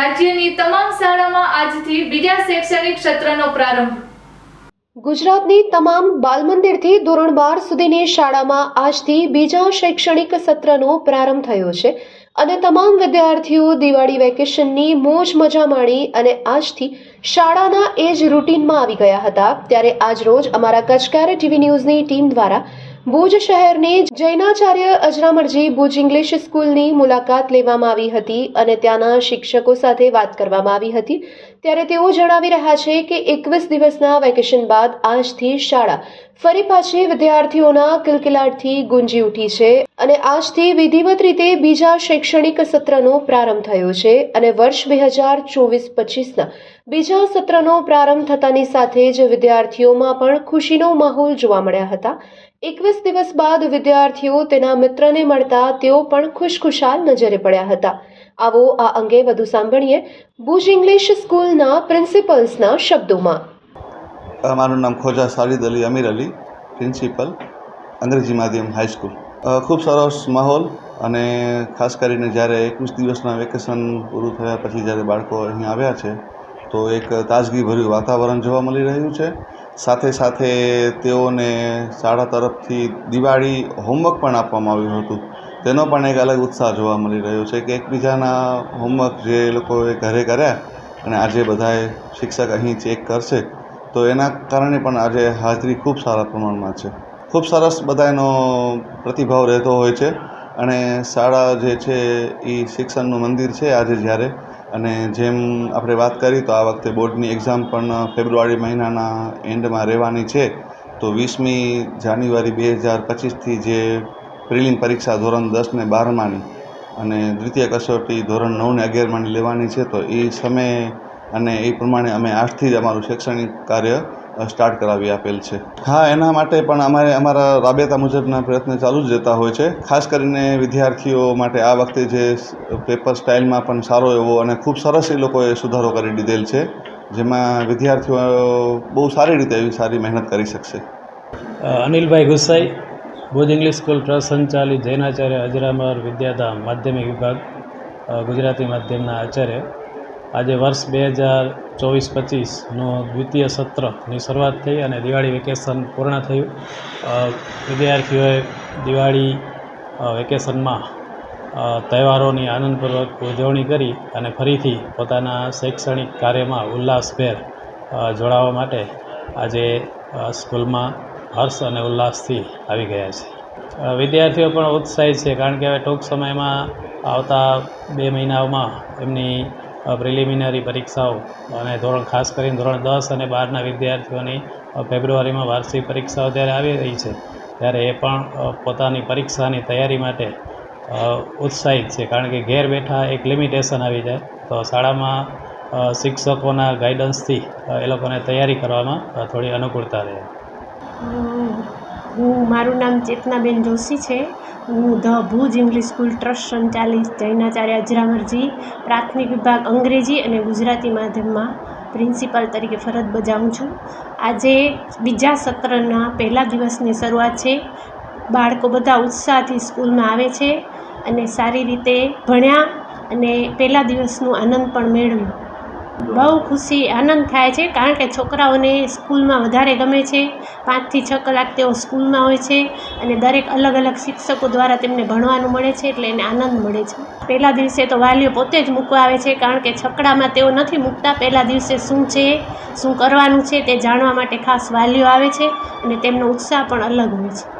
રાજ્યની તમામ શાળામાં આજથી બીજા શૈક્ષણિક સત્રનો પ્રારંભ. ગુજરાતની તમામ બાલમંદિરથી ધોરણ બાર સુધીની શાળામાં આજથી બીજા શૈક્ષણિક સત્રનો પ્રારંભ થયો છે. અને તમામ વિદ્યાર્થીઓ દિવાળી વેકેશનની મોજ મજા માણી અને આજથી શાળાના એ જ રૂટીનમાં આવી ગયા હતા. ત્યારે આજરોજ અમારા કચકારે ટીવી ન્યૂઝની ટીમ દ્વારા ભુજ શહેરની જૈનાચાર્ય અજરામરજી ભુજ ઇંગ્લિશ સ્કૂલની મુલાકાત લેવામાં આવી હતી અને ત્યાંના શિક્ષકો સાથે વાત કરવામાં આવી હતી. ત્યારે તેઓ જણાવી રહ્યા છે કે એકવીસ દિવસના વેકેશન બાદ આજથી શાળા ફરી પાછી વિદ્યાર્થીઓના કિલકિલાટથી ગુંજી ઉઠી છે અને આજથી વિધિવત રીતે બીજા શૈક્ષણિક સત્રનો પ્રારંભ થયો છે અને વર્ષ બે હજાર ચોવીસ પચીસના બીજા સત્રનો પ્રારંભ થતાની સાથે જ વિદ્યાર્થીઓમાં પણ ખુશીનો માહોલ જોવા મળ્યા હતા. એકવીસ દિવસ બાદ વિદ્યાર્થીઓ તેના મિત્રને મળતા તેઓ પણ ખુશખુશાલ નજરે પડ્યા હતા. આવો આ અંગે વધુ સાંભળીએ ભુજ ઇંગ્લિશ સ્કૂલના પ્રિન્સિપલ્સના શબ્દોમાં. મારું નામ ખોજા સારિદ અલી, અમીર અલી, પ્રિન્સિપલ, અંગ્રેજી માધ્યમ હાઈસ્કૂલ ખૂબ સરસ માહોલ અને ખાસ કરીને જ્યારે એકવીસ દિવસના વેકેશન પૂરું થયા પછી જ્યારે બાળકો અહીં આવ્યા છે, તો એક તાજગીભર્યું વાતાવરણ જોવા મળી રહ્યું છે. સાથે સાથે તેઓને શાળા તરફથી દિવાળી હોમવર્ક પણ આપવામાં આવ્યું હતું. તેનો પણ એક અલગ ઉત્સાહ જોવા મળી રહ્યો છે કે એકબીજાના હોમવર્ક જે લોકોએ ઘરે કર્યા અને આજે બધાએ શિક્ષક અહીં ચેક કરશે, તો એના કારણે પણ આજે હાજરી ખૂબ સારા પ્રમાણમાં છે. ખૂબ સરસ બધાનો પ્રતિભાવ રહેતો હોય છે અને શાળા જે છે એ શિક્ષણનું મંદિર છે આજે જ્યારે. અને જેમ આપણે વાત કરી તો આ વખતે બોર્ડની એક્ઝામ પણ ફેબ્રુઆરી મહિનાના એન્ડમાં રહેવાની છે. તો વીસમી જાન્યુઆરી બે હજાર પચીસથી જે પ્રિલિમ પરીક્ષા ધોરણ દસ ને બારમાની અને દ્વિતીય કસોટી ધોરણ નવ ને અગિયારમાંની લેવાની છે, તો એ સમયે અને એ પ્રમાણે અમે આજથી જ અમારું શૈક્ષણિક કાર્ય સ્ટાર્ટ કરાવી આપેલ છે. હા, એના માટે પણ અમારે અમારા રાબેતા મુજબના પ્રયત્ન ચાલુ જ રહેતા હોય છે. ખાસ કરીને વિદ્યાર્થીઓ માટે આ વખતે જે પેપર સ્ટાઇલમાં પણ સારો એવો અને ખૂબ સરસ એ લોકોએ સુધારો કરી દીધેલ છે, જેમાં વિદ્યાર્થીઓ બહુ સારી રીતે એવી સારી મહેનત કરી શકશે. અનિલભાઈ Gusai Bhuj English school trust સંચાલિત જૈનાચાર્ય અજરામર વિદ્યાધામ માધ્યમિક વિભાગ ગુજરાતી માધ્યમના આચાર્ય. આજે વર્ષ બે હજાર ચોવીસ પચીસનું દ્વિતીય સત્રની શરૂઆત થઈ અને દિવાળી વેકેશન પૂર્ણ થયું. વિદ્યાર્થીઓએ દિવાળી વેકેશનમાં તહેવારોની આનંદપૂર્વક ઉજવણી કરી અને ફરીથી પોતાના શૈક્ષણિક કાર્યમાં ઉલ્લાસભેર જોડાવા માટે આજે સ્કૂલમાં હર્ષ અને ઉલ્લાસથી આવી ગયા છે. વિદ્યાર્થીઓ પણ ઉત્સાહિત છે કારણ કે હવે ટૂંક સમયમાં આવતા બે મહિનાઓમાં એમની પ્રિલિમિનરી પરીક્ષાઓ અને ધોરણ, ખાસ કરીને ધોરણ દસ અને બારના વિદ્યાર્થીઓની ફેબ્રુઆરીમાં વાર્ષિક પરીક્ષાઓ જ્યારે આવી રહી છે. ત્યારે એ પણ પોતાની પરીક્ષાની તૈયારી માટે ઉત્સાહિત છે કારણ કે ઘેર બેઠા એક લિમિટેશન આવી જાય. તો શાળામાં શિક્ષકોના ગાઈડન્સથી એ લોકોને તૈયારી કરવામાં થોડી અનુકૂળતા રહે. હું મારું નામ ચેતનાબેન જોશી છે. હું the Bhuj English school trust સંચાલિત જૈનાચાર્ય અજરામરજી, પ્રાથમિક વિભાગ અંગ્રેજી અને ગુજરાતી માધ્યમમાં પ્રિન્સિપાલ તરીકે ફરજ બજાવું છું. આજે બીજા સત્રના પહેલા દિવસની શરૂઆત છે. બાળકો બધા ઉત્સાહથી સ્કૂલમાં આવે છે અને સારી રીતે ભણ્યા અને પહેલા દિવસનું આનંદ પણ મેળવ્યો. બહુ ખુશી, આનંદ થાય છે, કારણ કે છોકરાઓને સ્કૂલમાં વધારે ગમે છે. પાંચથી છ કલાક તેઓ સ્કૂલમાં હોય છે અને દરેક અલગ અલગ શિક્ષકો દ્વારા તેમને ભણવાનું મળે છે એટલે એને આનંદ મળે છે. પહેલા દિવસે તો વાલીઓ પોતે જ મૂકવા આવે છે, કારણ કે છકડામાં તેઓ નથી મૂકતા. પહેલા દિવસે શું છે, શું કરવાનું છે તે જાણવા માટે ખાસ વાલીઓ આવે છે અને તેમનો ઉત્સાહ પણ અલગ હોય છે.